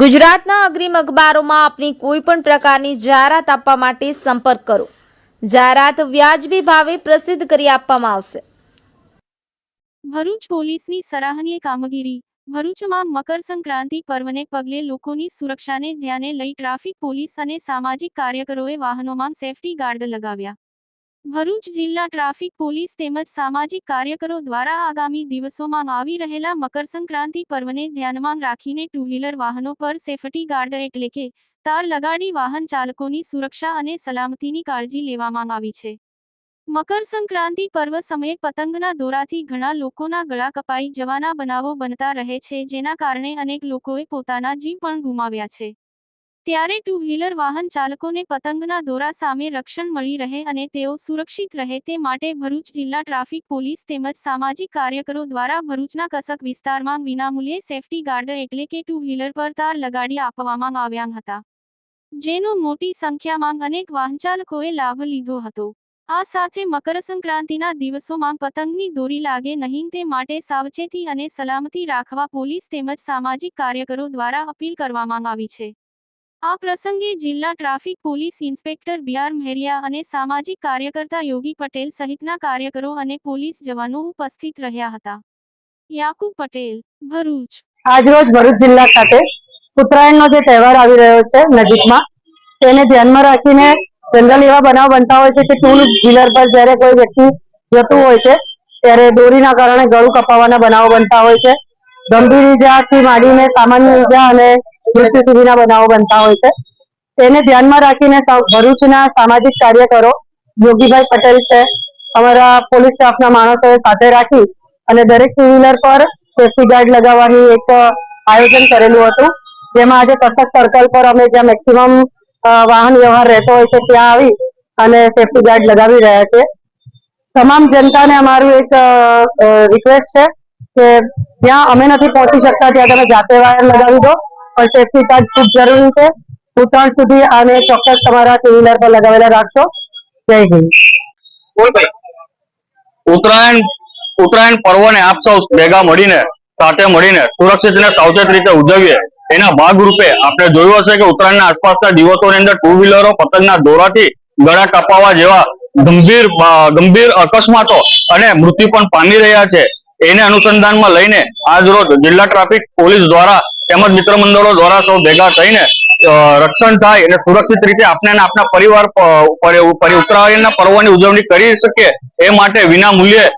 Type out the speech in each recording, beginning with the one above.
ગુજરાતના અગ્રીમ અખબારોમાં આપની કોઈ પણ પ્રકારની જાહેરાત આપવા માટે સંપર્ક કરો. જાહેરાત વ્યાજબી ભાવે પ્રસિદ્ધ કરી આપવામાં આવશે. ભરૂચ પોલીસની સરાહનીય કામગીરી. ભરૂચમાં મકર સંક્રાંતિ પર્વને પગલે લોકોની સુરક્ષાને ધ્યાને લઈ ટ્રાફિક પોલીસ અને સામાજિક કાર્યકરોએ વાહનોમાં સેફટી ગાર્ડ લગાવ્યા. ભરૂચ જિલ્લા ટ્રાફિક પોલીસ તેમજ સામાજિક કાર્યકરો દ્વારા આગામી દિવસોમાં આવી રહેલા મકર સંક્રાંતિ પર્વને ધ્યાનમાં રાખીને ટુ વ્હીલર વાહનો પર સેફટી ગાર્ડ એટલે કે તાર લગાડી વાહન ચાલકોની સુરક્ષા અને સલામતીની કાળજી લેવામાં આવી છે. મકર સંક્રાંતિ પર્વ સમયે પતંગના દોરાથી ઘણા લોકોના ગળા કપાઈ જવાના બનાવો બનતા રહે છે, જેના કારણે અનેક લોકોએ પોતાના જીવ પણ ગુમાવ્યા છે. ત્યારે ટુ વ્હીલર વાહન ચાલકોને પતંગના દોરા સામે રક્ષણ મળી રહે અને તેઓ સુરક્ષિત રહે તે માટે ભરૂચ જિલ્લા ટ્રાફિક પોલીસ તેમજ સામાજિક કાર્યકરો દ્વારા ભરૂચના કસક વિસ્તારમાં વિનામૂલ્યે સેફટી ગાર્ડ એટલે કે ટુ વ્હીલર પર તાર લગાડી આપવામાં આવ્યા હતા. જેનો મોટી સંખ્યામાં અનેક વાહનચાલકોએ લાભ લીધો હતો. આ સાથે મકર સંક્રાંતિના દિવસોમાં પતંગની દોરી લાગે નહીં તે માટે સાવચેતી અને સલામતી રાખવા પોલીસ તેમજ સામાજિક કાર્યકરો દ્વારા અપીલ કરવામાં આવી છે. આ પ્રસંગે જિલ્લા traffic police inspector BR Maheriya અને સામાજિક કાર્યકર્તા યોગી પટેલ સહિતના કાર્યકરો અને પોલીસ જવાનો ઉપસ્થિત રહ્યા હતા. યાકુબ પટેલ, ભરૂચ. આજરોજ ભરૂચ જિલ્લા ખાતે ઉત્તરાયણનો જે તહેવાર આવી રહ્યો છે નજીકમાં, તેને ધ્યાનમાં રાખીને જનરલ એવા બનાવ બનતા હોય છે કે ટુ વ્હીલર પર જ્યારે કોઈ વ્યક્તિ જતું હોય છે, ત્યારે દોરીના કારણે ગળું કપાવાના બનાવો બનતા હોય છે. ગંભીર ઇજાથી માંડીને સામાન્ય ઈજા અને મૃત્યુ સુધીના બનાવો બનતા હોય છે. તેને ધ્યાનમાં રાખીને ભરૂચના સામાજિક કાર્યકરો યોગીભાઈ પટેલ છે, અમારા પોલીસ સ્ટાફના માણસોએ સાથે રાખી અને દરેક ટુ વ્હીલર પર સેફટી ગાર્ડ લગાવવાની એક આયોજન કરેલું હતું. જેમાં આજે કસક સર્કલ પર અમે જ્યાં મેક્સિમમ વાહન વ્યવહાર રહેતો હોય છે ત્યાં આવી અને સેફટી ગાર્ડ લગાવી રહ્યા છે. તમામ જનતાને અમારું એક રિક્વેસ્ટ છે કે જ્યાં અમે નથી પહોંચી શકતા ત્યાં તમે જાતે વાહન લગાવી દો. પણ સેફટી કાર્ડ ખૂબ જરૂરી છે. ઉત્તરાયણ સુધી આને ચોક્કસ તમારા ટુ વ્હીલર પર લગાવેલા રાખશો. જય હિન્દ. ઉત્તરાયણ ઉત્તરાયણ પર્વને આપ સૌ ભેગા મળીને, સાથે મળીને સુરક્ષિત અને સાવચેત રીતે ઉજવીએ, એના ભાગરૂપે આપણે જોયું હશે કે ઉત્તરાયણના આસપાસના દિવસોની અંદર ટુ વ્હીલરો પતંગના દોરાથી ગળા કપાવા જેવા ગંભીર ગંભીર અકસ્માતો અને મૃત્યુ પણ પામી રહ્યા છે. એને અનુસંધાનમાં લઈને આજ રોજ જિલ્લા ટ્રાફિક પોલીસ દ્વારા તેમજ મિત્ર મંડળો દ્વારા સૌ ભેગા થઈને રક્ષણ થાય અને સુરક્ષિત રીતે આપણે અને પરિવાર ઉત્તરાયણના પર્વની ઉજવણી કરી શકીએ, એ માટે વિના મૂલ્યે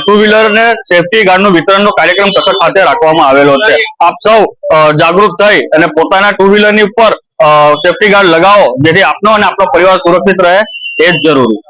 ટુ વ્હીલર ને સેફટી વિતરણ વિતરણનો કાર્યક્રમ કસર ખાતે રાખવામાં આવેલો છે. આપ સૌ જાગૃત થઈ અને પોતાના ટુ વ્હીલરની ઉપર સેફટી ગાર્ડ લગાવો, જેથી આપનો અને આપણો પરિવાર સુરક્ષિત રહે, એ જ જરૂરી.